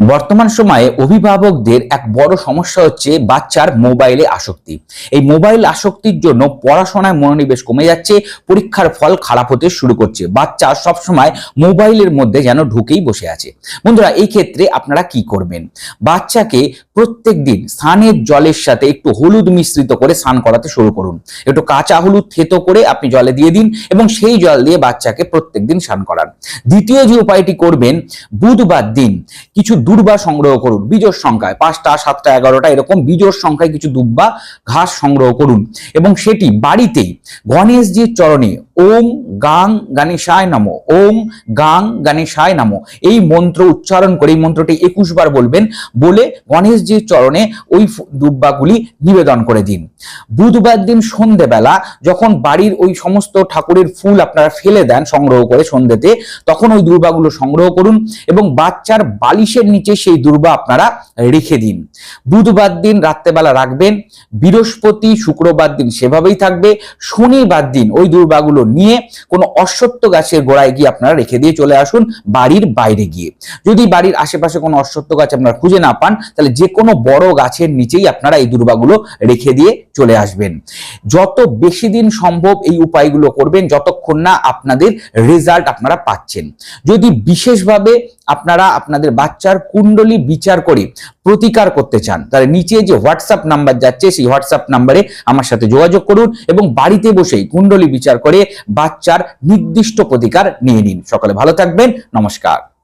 বর্তমান সময়ে অভিভাবকদের এক বড় সমস্যা হচ্ছে বাচ্চার মোবাইলে আসক্তি। এই মোবাইল আসক্তির জন্য পড়াশোনায় মনোনিবেশ কমে যাচ্ছে, পরীক্ষার ফল খারাপ হতে শুরু করছে। বাচ্চা সবসময় মোবাইলের মধ্যে যেন ঢুকেই বসে আছে। বন্ধুরা, এই ক্ষেত্রে আপনারা কি করবেন? বাচ্চাকে প্রত্যেক দিন স্নানের জলের সাথে একটু হলুদ মিশ্রিত করে স্নান করাতে শুরু করুন। একটু কাঁচা হলুদ থেতো করে আপনি জলে দিয়ে দিন এবং সেই জল দিয়ে বাচ্চাকে প্রত্যেক দিন স্নান করান। দ্বিতীয় যে উপায়টি করবেন, বুধবার দিন কিছু দুর্বা সংগ্রহ করুন। বীজর সংখ্যায় পাঁচটা, সাতটা, এগারোটা, এরকম বীজর সংখ্যায় কিছু দুব্বা ঘাস সংগ্রহ করুন। এবং সেটি বাড়িতেই গণেশজির চরণে ওম গাং গণেশায় নমো, ওম গাং গণেশায় নমো। এই মন্ত্র উচ্চারণ করে, এই মন্ত্রটি একুশ বার বলবেন, বলে গণেশজির চরণে ওই দুব্বাগুলি নিবেদন করে দিন। বুধবার দিন সন্ধেবেলা যখন বাড়ির ওই সমস্ত ঠাকুরের ফুল আপনারা ফেলে দেন সংগ্রহ করে সন্ধেতে তখন ওই দুর্বাগুলো সংগ্রহ করুন এবং বাচ্চার বালিশের নিচে সেই দুর্বা আপনারা রেখে দিন। বুধবার দিন রাত্রেবেলা রাখবেন, বৃহস্পতি, শুক্রবার দিন সেভাবেই থাকবে, শনিবার দিন ওই দুর্বাগুলো নিয়ে কোনো অশ্বত্থ গাছের গোড়ায় গিয়ে আপনারা রেখে দিয়ে চলে আসুন বাড়ির বাইরে গিয়ে। যদি বাড়ির আশেপাশে কোনো অশ্বত্থ গাছ আপনারা খুঁজে না পান, তাহলে যে কোনো বড় গাছের নিচেই আপনারা এই দুর্বাগুলো রেখে দিয়ে চলে আসবেন। যত বেশি দিন সম্ভব এই উপায়গুলো করবেন, যতক্ষণ না আপনাদের রেজাল্ট আপনারা পাচ্ছেন। যদি বিশেষভাবে আপনারা আপনাদের বাচ্চার কুণ্ডলী বিচার করে প্রতিকার করতে চান, তাহলে নিচে যে হোয়াটসঅ্যাপ নাম্বার যাচ্ছে, সেই হোয়াটসঅ্যাপ নাম্বারে আমার সাথে যোগাযোগ করুন এবং বাড়িতে বসেই কুণ্ডলী বিচার করে বাচ্চার নির্দিষ্ট প্রতিকার নিয়ে নিন। সকালে ভালো থাকবেন। নমস্কার।